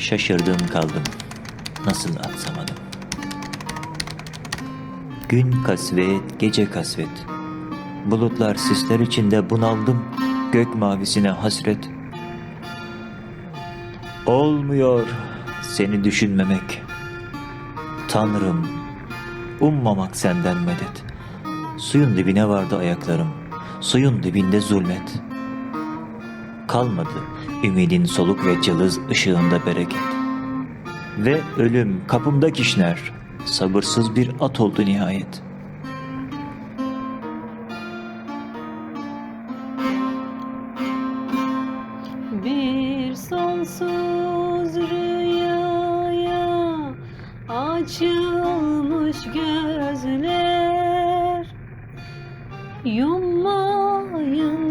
Şaşırdım kaldım. Nasıl atsamadım? Gün kasvet, gece kasvet. Bulutlar sisler içinde bunaldım. Gök mavisine hasret. Olmuyor seni düşünmemek. Tanrım, ummamak senden medet. Suyun dibine vardı ayaklarım. Suyun dibinde zulmet. Kalmadı ümidin soluk ve cılız ışığında bereket. Ve ölüm kapımda kişner. Sabırsız bir at oldu nihayet. Bir sonsuz rüyaya açılmış gözler Yummayın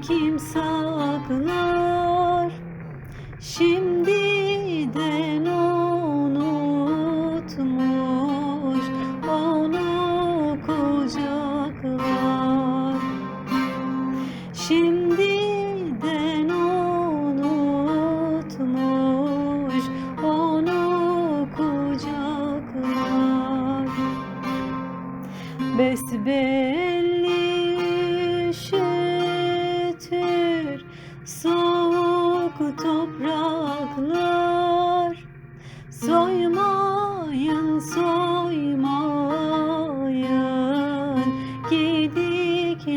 kim saklar? Şimdiden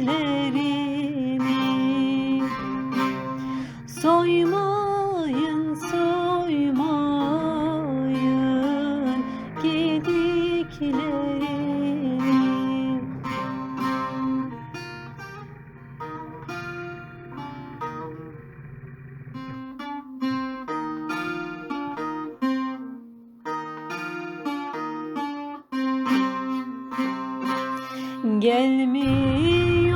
gidiklerini Soymayın Gelmiyor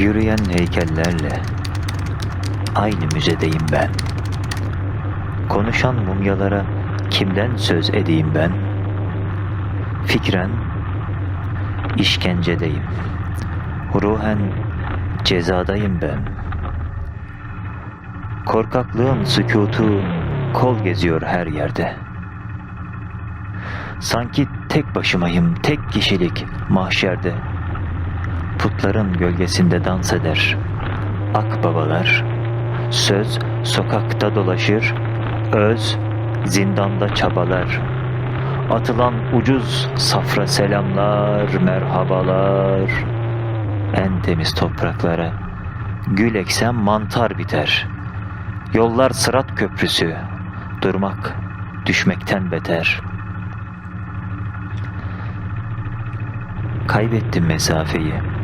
Yürüyen heykellerle aynı müzedeyim ben. Konuşan mumyalara kimden söz edeyim ben? Fikren işkencedeyim. Ruhen cezadayım ben. Korkaklığın sükutu kol geziyor her yerde. Sanki tek başımayım, tek kişilik mahşerde. Putların gölgesinde dans eder. Akbabalar, söz sokakta dolaşır, öz zindanda çabalar. Atılan ucuz safra selamlar, merhabalar. En temiz topraklara gül eksem mantar biter. Yollar sırat köprüsü. Durmak düşmekten beter. Kaybettim mesafeyi.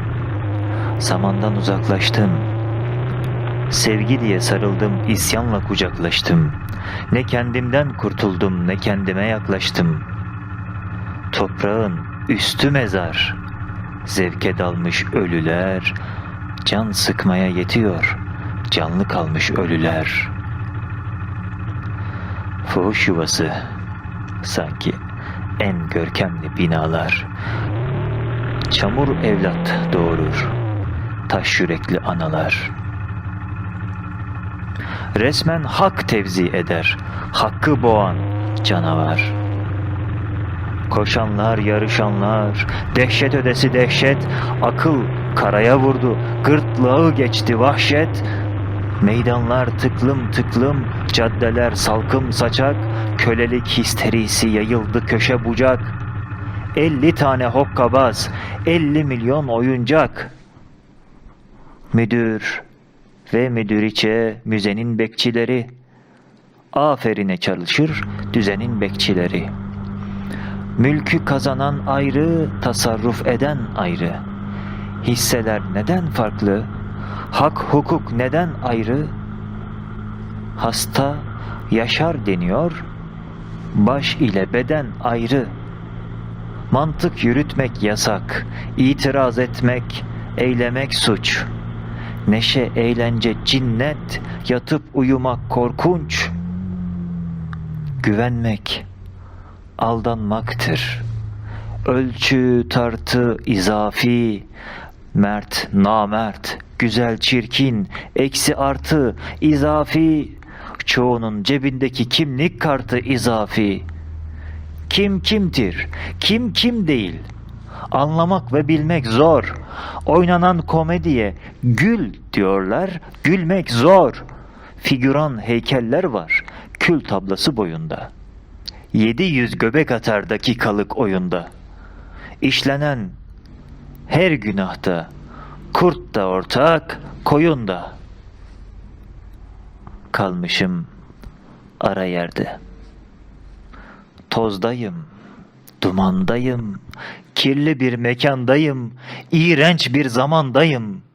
Zamandan uzaklaştım. Sevgi diye sarıldım, isyanla kucaklaştım. Ne kendimden kurtuldum, ne kendime yaklaştım. Toprağın üstü mezar. Zevke dalmış ölüler, can sıkmaya yetiyor. Canlı kalmış ölüler. Fuhuş yuvası sanki en görkemli binalar. Çamur evlat doğurur. Taş yürekli analar. Resmen hak tevzi eder. Hakkı boğan canavar. Koşanlar, yarışanlar, dehşet ödesi dehşet, akıl karaya vurdu, gırtlağı geçti vahşet. Meydanlar tıklım tıklım, caddeler salkım saçak, kölelik histerisi yayıldı köşe bucak. 50 tane hokkabaz, 50 milyon oyuncak. Müdür ve müdüriçe müzenin bekçileri. Aferine çalışır düzenin bekçileri. Mülkü kazanan ayrı, tasarruf eden ayrı. Hisseler neden farklı? Hak hukuk neden ayrı? Hasta yaşar deniyor, baş ile beden ayrı. Mantık yürütmek yasak, itiraz etmek, eylemek suç. Neşe, eğlence, cinnet, yatıp uyumak korkunç. Güvenmek, aldanmaktır. Ölçü, tartı, izafi, mert, namert, güzel, çirkin, eksi artı, izafi, çoğunun cebindeki kimlik kartı izafi. Kim kimdir, kim kim değil. Anlamak ve bilmek zor. Oynanan komediye gül diyorlar, gülmek zor. Figüran heykeller var, kül tablası boyunda. 700 göbek atar dakikalık oyunda. İşlenen her günahta kurt da ortak, koyun da. Kalmışım ara yerde. Tozdayım, dumandayım, kirli bir mekandayım, iğrenç bir zamandayım.